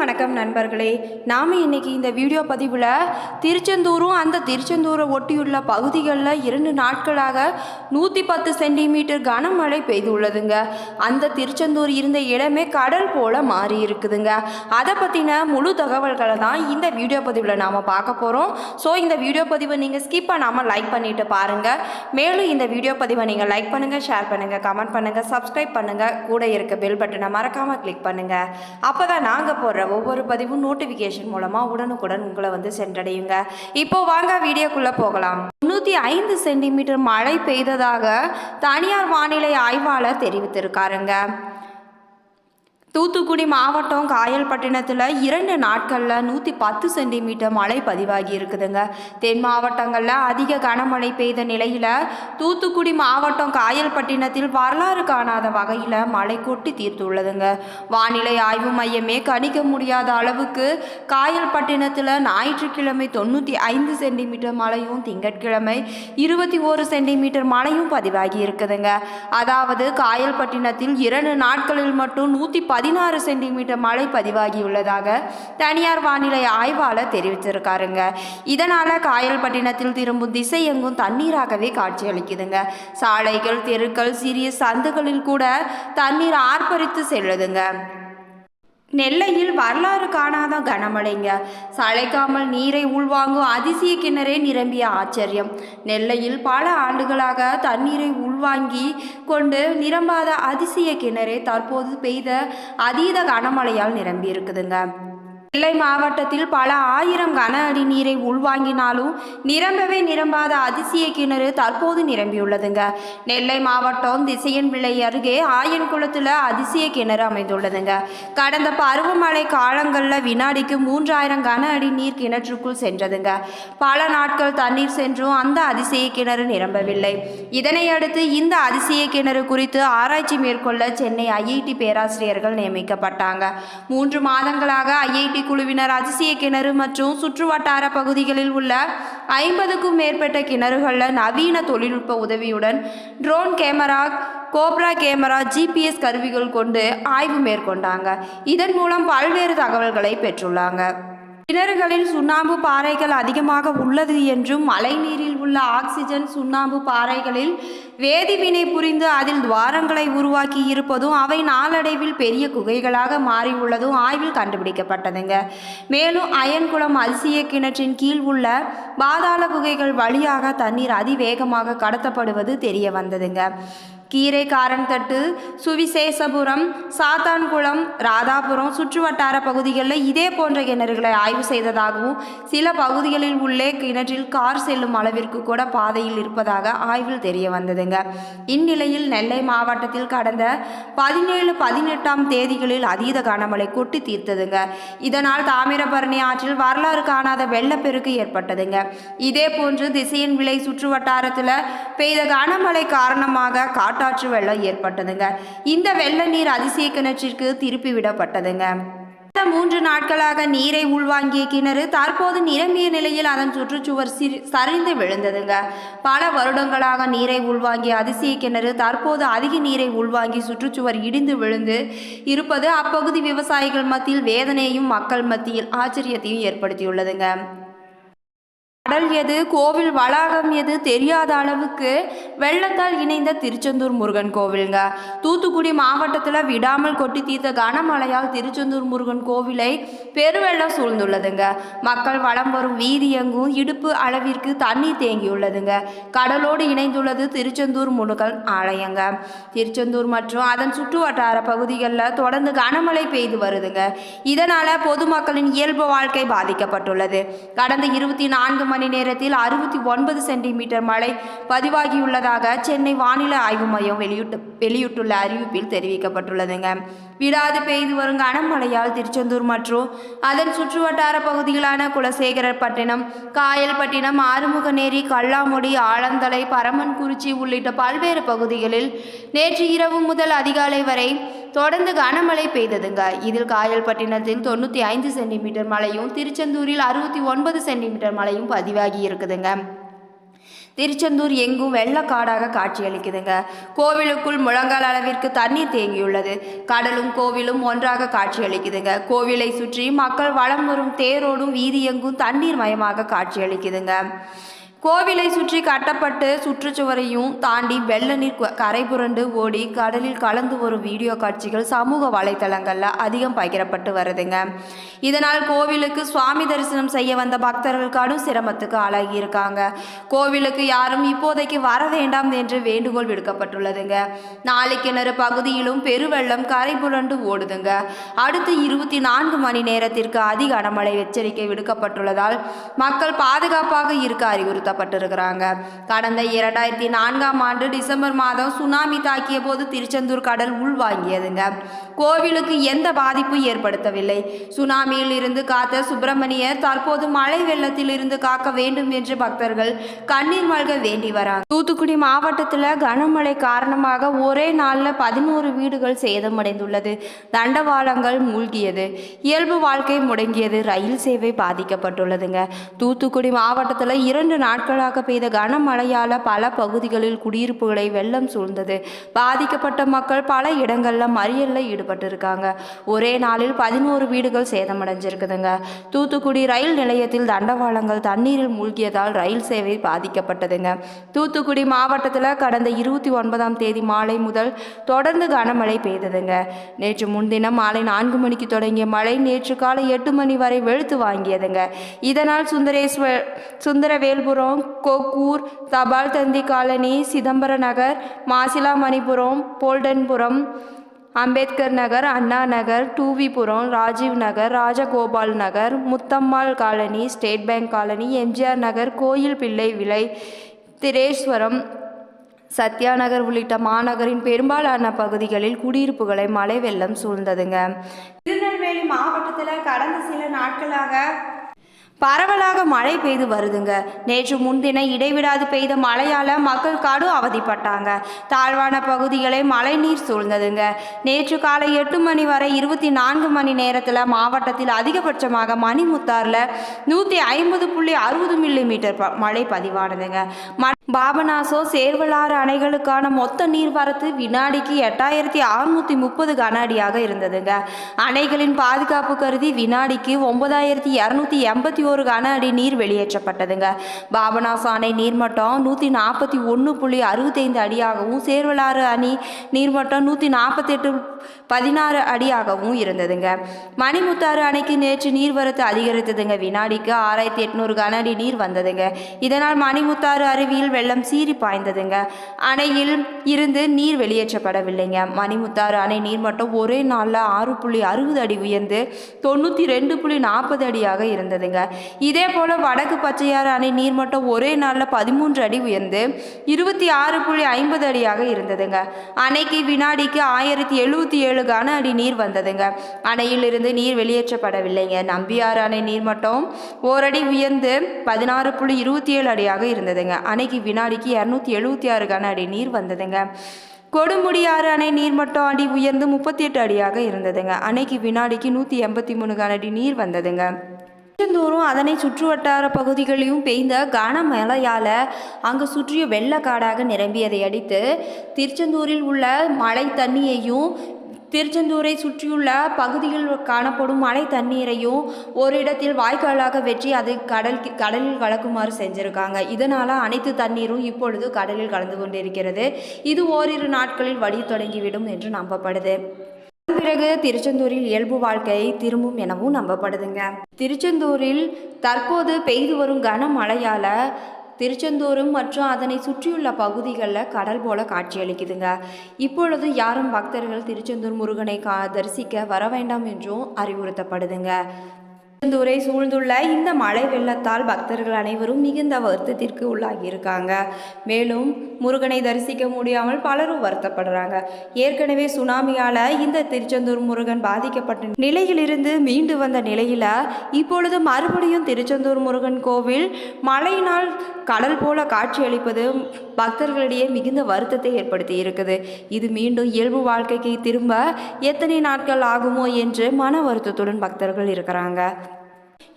வணக்கம் நண்பர்களே. நாம் இன்னைக்கு இந்த வீடியோ பதிவில் திருச்செந்தூரும் அந்த திருச்செந்தூரை ஒட்டியுள்ள பகுதிகளில் இரண்டு நாட்களாக நூற்றி பத்து சென்டிமீட்டர் கனமழை பெய்துள்ளதுங்க. அந்த திருச்செந்தூர் இருந்த இடமே கடல் போல மாறி இருக்குதுங்க. அதை பற்றின முழு தகவல்களை தான் இந்த வீடியோ பதிவில் நாம் பார்க்க போகிறோம் ஸோ இந்த வீடியோ பதிவை நீங்கள் ஸ்கிப் பண்ணாமல் லைக் பண்ணிட்டு பாருங்கள் மேலும் இந்த வீடியோ பதிவை நீங்கள் லைக் பண்ணுங்கள் ஷேர் பண்ணுங்கள் கமெண்ட் பண்ணுங்கள் சப்ஸ்கிரைப் பண்ணுங்கள் கூட இருக்க பெல் பட்டனை மறக்காமல் கிளிக் பண்ணுங்கள் அப்போ தான் நாங்கள் போடுற ஒவ்வொரு பதிவும் நோட்டிஃபிகேஷன் மூலமாக உடனுக்குடன் உங்களை வந்து சென்றடையுங்க. இப்போ வாங்க வீடியோக்குள்ளே போகலாம். முந்நூற்றி ஐந்து சென்டிமீட்டர் மழை பெய்ததாக தனியார் வானிலை ஆய்வாளர் தெரிவித்திருக்காருங்க. தூத்துக்குடி மாவட்டம் காயல்பட்டினத்தில் இரண்டு நாட்களில் நூற்றி பத்து சென்டிமீட்டர் மழை பதிவாகி இருக்குதுங்க. தென் மாவட்டங்களில் அதிக கனமழை பெய்த நிலையில் தூத்துக்குடி மாவட்டம் காயல்பட்டினத்தில் வரலாறு காணாத வகையில் மழை கொட்டி தீர்த்துள்ளதுங்க. வானிலை ஆய்வு மையமே கணிக்க முடியாத அளவுக்கு காயல்பட்டினத்தில் ஞாயிற்றுக்கிழமை தொண்ணூற்றி ஐந்து சென்டிமீட்டர் மழையும் திங்கட்கிழமை இருபத்தி ஓரு சென்டிமீட்டர் மழையும் பதிவாகி இருக்குதுங்க. அதாவது காயல்பட்டினத்தில் இரண்டு நாட்களில் மட்டும் நூற்றி பதினாறு சென்டிமீட்டர் மழை பதிவாகியுள்ளதாக தனியார் வானிலை ஆய்வாளர் தெரிவித்திருக்காருங்க. இதனால் காயல்பட்டினத்தில் திரும்பும் திசை எங்கும் தண்ணீராகவே காட்சியளிக்குதுங்க. சாலைகள் தெருக்கள் சிறிய சந்துகளில் கூட தண்ணீர் ஆர்ப்பரித்து செல்லுதுங்க. நெல்லையில் வரலாறு காணாத கனமழைங்க. சளைக்காமல் நீரை உள்வாங்கும் அதிசய கிணறே நிரம்பிய ஆச்சரியம். நெல்லையில் பல ஆண்டுகளாக தண்ணீரை உள்வாங்கி கொண்டு நிரம்பாத அதிசய கிணறே தற்போது பெய்த அதீத கனமழையால் நிரம்பி இருக்குதுங்க நெல்லை மாவட்டத்தில் பல ஆயிரம் கன அடி நீரை உள்வாங்கினாலும் நிரம்பவே நிரம்பாத அதிசய கிணறு தற்போது நிரம்பியுள்ளதுங்க. நெல்லை மாவட்டம் திசையன் விளை அருகே ஆயன்குளத்தில் அதிசய கிணறு அமைந்துள்ளதுங்க. கடந்த பருவமழை காலங்களில் வினாடிக்கு மூன்றாயிரம் கன அடி நீர் கிணற்றுக்குள் சென்றதுங்க. பல நாட்கள் தண்ணீர் சென்றும் அந்த அதிசய கிணறு நிரம்பவில்லை. இதனை அடுத்து இந்த அதிசய கிணறு குறித்து ஆராய்ச்சி மேற்கொள்ள சென்னை ஐஐடி பேராசிரியர்கள் நியமிக்கப்பட்டாங்க. மூன்று மாதங்களாக ஐஐடி குழுவினர் அதிசய கிணறு மற்றும் சுற்றுவட்டார பகுதிகளில் உள்ள ஐம்பதுக்கும் மேற்பட்ட கிணறுகளில் நவீன தொழில்நுட்ப உதவியுடன் drone camera cobra camera GPS கருவிகள் கொண்டு ஆய்வு மேற்கொண்டாங்க. இதன் மூலம் பல்வேறு தகவல்களை பெற்றுள்ளாங்க. கிணறுகளில் சுண்ணாம்பு பாறைகள் அதிகமாக உள்ளது என்றும் மழைநீரில் உள்ள ஆக்சிஜன் சுண்ணாம்பு பாறைகளில் வேதிவினை புரிந்து அதில் துவாரங்களை உருவாக்கி இருப்பதும் அவை நாளடைவில் பெரிய குகைகளாக மாறியுள்ளதும் ஆய்வில் கண்டுபிடிக்கப்பட்டதுங்க. மேலும் அயன்குளம் அல்சிய கிணற்றின் கீழ் உள்ள பாதாள குகைகள் வழியாக தண்ணீர் அதிவேகமாக கடத்தப்படுவது தெரிய வந்ததுங்க. கீரை காரன்தட்டு சுவிசேஷபுரம் சாத்தான்குளம் ராதாபுரம் சுற்றுவட்டார பகுதிகளில் இதே போன்ற கிணறுகளை ஆய்வு செய்ததாகவும் சில பகுதிகளில் உள்ளே கிணற்றில் கார் செல்லும் அளவிற்கு கூட பாதையில் இருப்பதாக ஆய்வில் தெரிய வந்ததுங்க. இந்நிலையில் நெல்லை மாவட்டத்தில் கடந்த பதினேழு பதினெட்டாம் தேதிகளில் அதீத கனமழை கொட்டி தீர்த்ததுங்க. இதனால் தாமிரபரணி ஆற்றில் வரலாறு காணாத வெள்ளப்பெருக்கு ஏற்பட்டதுங்க. இதே போன்று திசையன் விலை சுற்றுவட்டாரத்தில் பெய்த கனமழை காரணமாக காட்டாற்று வெள்ளம் ஏற்பட்டதுங்க. இந்த வெள்ள நீர் அதிசய கிணற்றிற்கு திருப்பி விடப்பட்டதுங்க. மூன்று நாட்களாக நீரை உள்வாங்கிய கிணறு தற்போது நிரம்பிய நிலையில் அதன் சுற்றுச்சுவர் சிரி சரிந்து விழுந்ததுங்க. பல வருடங்களாக நீரை உள்வாங்கிய அதிசய கிணறு தற்போது அதிக நீரை உள்வாங்கி சுற்றுச்சுவர் இடிந்து விழுந்து இருப்பது அப்பகுதி விவசாயிகள் மத்தியில் வேதனையும் மக்கள் மத்தியில் ஆச்சரியத்தையும் ஏற்படுத்தியுள்ளதுங்க. கடல் எது கோவில் வளாகம் எது தெரியாத அளவுக்கு வெள்ளத்தால் இணைந்த திருச்செந்தூர் முருகன் கோவிலுங்க. தூத்துக்குடி மாவட்டத்தில் விடாமல் கொட்டி தீர்த்த கனமழையால் திருச்செந்தூர் முருகன் கோவிலை பெருவெள்ளம் சூழ்ந்துள்ளதுங்க. மக்கள் வலம் வரும் வீதி எங்கும் இடுப்பு அளவிற்கு தண்ணீர் தேங்கியுள்ளதுங்க. கடலோடு இணைந்துள்ளது திருச்செந்தூர் முருகன் ஆலயங்க. திருச்செந்தூர் மற்றும் அதன் சுற்றுவட்டார பகுதிகளில் தொடர்ந்து கனமழை பெய்து வருதுங்க. இதனால் பொதுமக்களின் இயல்பு வாழ்க்கை பாதிக்கப்பட்டுள்ளது. கடந்த இருபத்தி நான்கு மணி நேரத்தில் அறுபத்தி ஒன்பது சென்டிமீட்டர் மழை பதிவாகியுள்ளதாக சென்னை வானிலை ஆய்வு மையம் வெளியிட்டு வெளியிட்டுள்ள அறிவிப்பில் தெரிவிக்கப்பட்டுள்ளதுங்க. விடாது பெய்து வரும் கனமழையால் திருச்செந்தூர் மற்றும் அதன் சுற்றுவட்டார பகுதிகளான குலசேகரப்பட்டினம் காயல்பட்டினம் ஆறுமுகநேரி கல்லாமுடி ஆலந்தலை பரமன்குறிச்சி உள்ளிட்ட பல்வேறு பகுதிகளில் நேற்று இரவு முதல் அதிகாலை வரை தொடர்ந்து கனமழை பெய்ததுங்க. இதில் காயல்பட்டினத்தில் தொண்ணூற்றி ஐந்து சென்டிமீட்டர் மழையும் திருச்செந்தூரில் அறுபத்தி ஒன்பது சென்டிமீட்டர் மழையும் பதிவாகி இருக்குதுங்க. திருச்செந்தூர் எங்கும் வெள்ளக்காடாக காட்சியளிக்குதுங்க. கோவிலுக்குள் முழங்கால் அளவிற்கு தண்ணீர் தேங்கியுள்ளது. கடலும் கோவிலும் ஒன்றாக காட்சியளிக்குதுங்க. கோவிலை சுற்றி மக்கள் வளம் வரும் தேரோடும் வீதி எங்கும் தண்ணீர் மயமாக காட்சியளிக்குதுங்க. கோவிலை சுற்றி கட்டப்பட்டு சுற்றுச்சுவரையும் தாண்டி வெள்ள நீர் கரை புரண்டு ஓடி கடலில் கலந்து வரும் வீடியோ காட்சிகள் சமூக வலைத்தளங்களில் அதிகம் பகிரப்பட்டு வருதுங்க. இதனால் கோவிலுக்கு சுவாமி தரிசனம் செய்ய வந்த பக்தர்கள் கடும் சிரமத்துக்கு ஆளாகியிருக்காங்க. கோவிலுக்கு யாரும் இப்போதைக்கு வர வேண்டாம் என்று வேண்டுகோள் விடுக்கப்பட்டுள்ளதுங்க. நாளைக்கிணறு பகுதியிலும் பெருவெள்ளம் கரை புரண்டு ஓடுதுங்க. அடுத்து இருபத்தி நான்கு மணி நேரத்திற்கு அதிக கனமழை எச்சரிக்கை விடுக்கப்பட்டுள்ளதால் மக்கள் பாதுகாப்பாக இருக்க அறிவுறுத்தப்பட்டிருக்கிறாங்க கடந்த இரண்டாயிரத்தி நான்காம் ஆண்டு டிசம்பர் மாதம் சுனாமி தாக்கிய போது திருச்செந்தூர் கடல் உள்வாங்கியதுங்க. கோவிலுக்கு எந்த பாதிப்பும் ஏற்படுத்தவில்லை. சுனாமியில் இருந்து காத்த சுப்பிரமணியர் தற்போது மழை வெள்ளத்தில் இருந்து காக்க வேண்டும் என்று பக்தர்கள் கண்ணீர் மல்க வேண்டி வராங்க. தூத்துக்குடி மாவட்டத்தில் கனமழை காரணமாக ஒரே நாளில் பதினோரு வீடுகள் சேதமடைந்துள்ளது. தண்டவாளங்கள் மூழ்கியது. இயல்பு வாழ்க்கை முடங்கியது. ரயில் சேவை பாதிக்கப்பட்டுள்ளதுங்க. தூத்துக்குடி மாவட்டத்தில் இரண்டு நாட்கள் நாட்களாக பெய்த கனமழையால் பல பகுதிகளில் குடியிருப்புகளை வெள்ளம் சூழ்ந்தது. பாதிக்கப்பட்ட மக்கள் பல இடங்களில் மறியலில் ஈடுபட்டிருக்காங்க. ஒரே நாளில் பதினோரு வீடுகள் சேதமடைஞ்சிருக்குதுங்க. தூத்துக்குடி ரயில் நிலையத்தில் தண்டவாளங்கள் தண்ணீரில் மூழ்கியதால் ரயில் சேவை பாதிக்கப்பட்டதுங்க. தூத்துக்குடி மாவட்டத்தில் கடந்த இருபத்தி ஒன்பதாம் தேதி மாலை முதல் தொடர்ந்து கனமழை பெய்ததுங்க. நேற்று முன்தினம் மாலை நான்கு மணிக்கு தொடங்கிய மழை நேற்று காலை எட்டு மணி வரை வெளுத்து வாங்கியதுங்க. இதனால் சுந்தரேஸ்வர் சுந்தரவேல்புரம் கோக்கூர் தபால் தந்தி colony Chidambara Nagar Masilamanipuram Boltonpuram Ambedkar Nagar Anna Nagar Toovipuram Rajiv Nagar Rajagopal Nagar Muthammal colony state bank colony MGR Nagar கோயில் பிள்ளை விலை திரேஸ்வரம் சத்யா நகர் உள்ளிட்ட மாநகரின் பெரும்பாலான பகுதிகளில் குடியிருப்புகளை மழை வெள்ளம் சூழ்ந்ததுங்க. திருநெல்வேலி மாவட்டத்தில் கடந்த சில நாட்களாக பரவலாக மழை பெய்து வருதுங்க. நேற்று முன்தின இடைவிடாது பெய்த மழையால் மக்கள் காடு அவதிப்பட்டாங்க. தாழ்வான பகுதிகளை மழைநீர் சூழ்ந்ததுங்க. நேற்று காலை எட்டு மணி வரை இருபத்தி நான்கு மணி நேரத்தில் மாவட்டத்தில் அதிகபட்சமாக மணிமுத்தாரில் நூற்றி ஐம்பது புள்ளி அறுபது மில்லி மீட்டர் ப- மழை பதிவானதுங்க. ம- பாபநாசோ சேர்வலாறு அணைகளுக்கான மொத்த நீர்வரத்து வினாடிக்கு எட்டாயிரத்தி அறுநூற்றி முப்பது கன அடியாக இருந்ததுங்க. அணைகளின் பாதுகாப்பு கருதி வினாடிக்கு ஒன்பதாயிரத்தி இரநூத்தி எண்பத்தி ஒரு கன அடி நீர் வெளியேற்றப்பட்டதுங்க. பாபநாசம் அணை நீர்மட்டம் நூற்றி நாற்பத்தி ஒன்று புள்ளி அறுபத்தைந்து அடியாகவும் சேர்வலாறு அணி நீர்மட்டம் நூற்றி நாற்பத்தெட்டு பதினாறு அடியாகவும் இருந்ததுங்க. மணிமுத்தாறு அணைக்கு நேற்று நீர்வரத்து அதிகரித்ததுங்க. வினாடிக்கு ஆறாயிரத்தி எட்நூறு கன அடி நீர் வந்ததுங்க. இதனால் மணிமுத்தாறு அருவியில் வெள்ளம் சீறி பாய்ந்ததுங்க. அணையில் இருந்து நீர் வெளியேற்றப்படவில்லைங்க. மணிமுத்தாறு அணை நீர்மட்டம் ஒரே நாளில் ஆறு புள்ளி அறுபது அடி உயர்ந்து தொண்ணூற்றி ரெண்டு புள்ளி நாற்பது அடியாக இருந்ததுங்க. இதே போல் வடக்கு பச்சையாறு அணை நீர்மட்டம் ஒரே நாளில் பதிமூன்று அடி உயர்ந்து இருபத்தி ஆறு புள்ளி ஐம்பது அடியாக இருந்ததுங்க. அணைக்கு வினாடிக்கு ஆயிரத்தி எழுபத்தி ஏழு கன அடி நீர் வந்ததுங்க. அணையிலிருந்து நீர் வெளியேற்றப்படவில்லைங்க. நம்பியாறு அணை நீர்மட்டம் ஓரடி உயர்ந்து பதினாறு புள்ளி இருபத்தி ஏழு அடியாக இருந்ததுங்க. அணைக்கு வினாடிக்கு இரநூத்தி எழுபத்தி ஆறு கன அடி நீர் வந்ததுங்க. கொடுமுடியாறு அணை நீர்மட்டம் அடி உயர்ந்து முப்பத்தி எட்டு அடியாக இருந்ததுங்க. அணைக்கு வினாடிக்கு நூற்றி எண்பத்தி மூணு கன அடி நீர் வந்ததுங்க. திருச்செந்தூரும் அதனை சுற்றுவட்டார பகுதிகளையும் பெய்த கனமழையால் அங்கு சுற்றிய வெள்ளக்காடாக நிரம்பியதை அடித்து திருச்செந்தூரில் உள்ள மழை தண்ணியையும் திருச்செந்தூரை சுற்றியுள்ள பகுதியில் காணப்படும் மழை தண்ணீரையும் ஒரு இடத்தில் வாய்க்காலாக வெற்றி அது கடல் கடலில் கலக்குமாறு செஞ்சுருக்காங்க. இதனால் அனைத்து தண்ணீரும் இப்பொழுது கடலில் கலந்து கொண்டிருக்கிறது. இது ஓரிரு நாட்களில் வடி தொடங்கிவிடும் என்று நம்பப்படுது. பிறகு திருச்செந்தூரில் இயல்பு வாழ்க்கை திரும்பும் எனவும் நம்பப்படுதுங்க. திருச்செந்தூரில் தற்போது பெய்து வரும் கனமழையால திருச்செந்தூரும் மற்றும் அதனை சுற்றியுள்ள பகுதிகளில் கடல் போல காட்சியளிக்குதுங்க. இப்பொழுது யாரும் பக்தர்கள் திருச்செந்தூர் முருகனை கா தரிசிக்க வர வேண்டாம் என்றும் அறிவுறுத்தப்படுதுங்க. திருச்செந்தூரை சூழ்ந்துள்ள இந்த மழை வெள்ளத்தால் பக்தர்கள் அனைவரும் மிகுந்த வருத்தத்திற்கு உள்ளாகி இருக்காங்க மேலும் முருகனை தரிசிக்க முடியாமல் பலரும் வருத்தப்படுறாங்க. ஏற்கனவே சுனாமியால் இந்த திருச்செந்தூர் முருகன் பாதிக்கப்பட்ட நிலையிலிருந்து மீண்டு வந்த நிலையில் இப்பொழுது மறுபடியும் திருச்செந்தூர் முருகன் கோவில் மழையினால் கடல் போல காட்சியளிப்பது பக்தர்களிடையே மிகுந்த வருத்தத்தை ஏற்படுத்தி இருக்குது. இது மீண்டும் இயல்பு வாழ்க்கைக்கு திரும்ப எத்தனை நாட்கள் ஆகுமோ என்று மன வருத்தத்துடன் பக்தர்கள் இருக்கிறாங்க.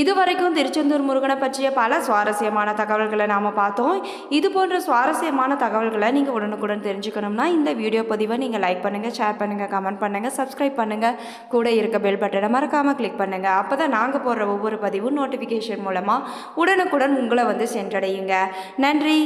இதுவரைக்கும் திருச்செந்தூர் முருகனை பற்றிய பல சுவாரஸ்யமான தகவல்களை நாம் பார்த்தோம். இது போன்ற சுவாரஸ்யமான தகவல்களை நீங்கள் உடனுக்குடன் தெரிஞ்சுக்கணும்னா இந்த வீடியோ பதிவை நீங்கள் லைக் பண்ணுங்கள் ஷேர் பண்ணுங்கள் கமெண்ட் பண்ணுங்கள் சப்ஸ்கிரைப் பண்ணுங்கள் கூட இருக்க பெல் பட்டனை மறக்காமல் கிளிக் பண்ணுங்கள் அப்போ தான் நாங்கள் போடுற ஒவ்வொரு பதிவும் நோட்டிஃபிகேஷன் மூலமாக உடனுக்குடன் உங்களை வந்து சென்றடையுங்க. நன்றி.